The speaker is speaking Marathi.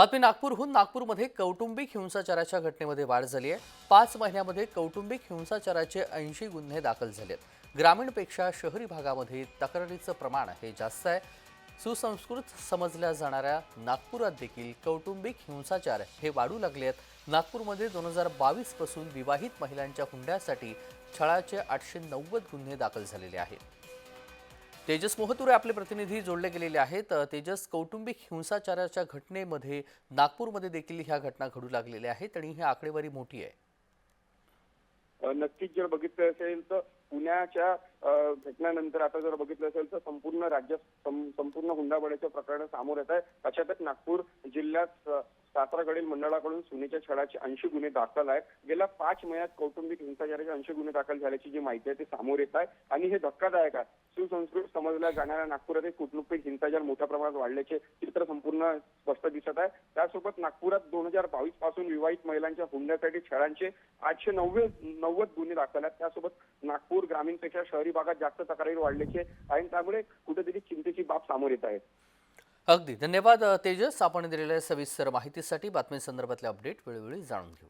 बातमी नागपूरहून नागपूरमध्ये कौटुंबिक हिंसाचाराच्या घटनेमध्ये वाढ झाली आहे. पाच महिन्यामध्ये कौटुंबिक हिंसाचाराचे ऐंशी गुन्हे दाखल झाले आहेत ग्रामीणपेक्षा शहरी भागामध्ये तक्रारीचं प्रमाण हे जास्त आहे. सुसंस्कृत समजल्या जाणाऱ्या नागपुरात देखील कौटुंबिक हिंसाचार हे वाढू लागले आहेत. नागपूरमध्ये दोन हजार बावीसपासून विवाहित महिलांच्या हुंड्यासाठी छळाचे आठशे नव्वद गुन्हे दाखल झालेले आहेत. तेजस मोहतुरे आपले प्रतिनिधी जोडले गेलेले आहेत. तेजस कौटुंबिक हिंसाचाराच्या घटनेमध्ये नागपूरमध्ये देखील ह्या घटना घडू लागलेल्या आहेत आणि ही आकडेवारी मोठी आहे. नक्कीच जर बघितलं असेल तर पुण्याच्या अ, घटनेनंतर आता जर बघितलं असेल तर संपूर्ण राज्य संपूर्ण हुंडाबळ्याच्या प्रकरण समोर येत आहे अशातच नागपूर जिल्ह्यात साताराकडील मंडळाकडून सुनेच्या छळाचे ऐंशी गुन्हे दाखल आहेत. गेल्या पाच महिन्यात कौटुंबिक हिंसाचाराचे ऐंशी गुन्हे दाखल झाल्याची जी माहिती आहे ती समोर येत आहे. आणि हे धक्कादायक आहे. सुसंस्कृत समजल्या जाणाऱ्या नागपुरातील कुटुंबिक हिंसाचार मोठ्या प्रमाणात वाढल्याचे चित्र संपूर्ण स्पष्ट दिसत आहे. त्यासोबत नागपुरात दोन हजार बावीसपासून विवाहित महिलांच्या हुंड्यासाठी छळांचे आठशे नव्वद नव्वद गुन्हे दाखल आहेत. त्यासोबत नागपूर ग्रामीणपेक्षा शहरी भागात जास्त तक्रारी वाढल्याचे आणि त्यामुळे कुठेतरी चिंतेची बाब समोर येत आहे. अगदी. धन्यवाद तेजस. आपण दिलेल्या सविस्तर माहितीसाठी बातमीसंदर्भातले अपडेट वेळोवेळी जाणून घेऊ.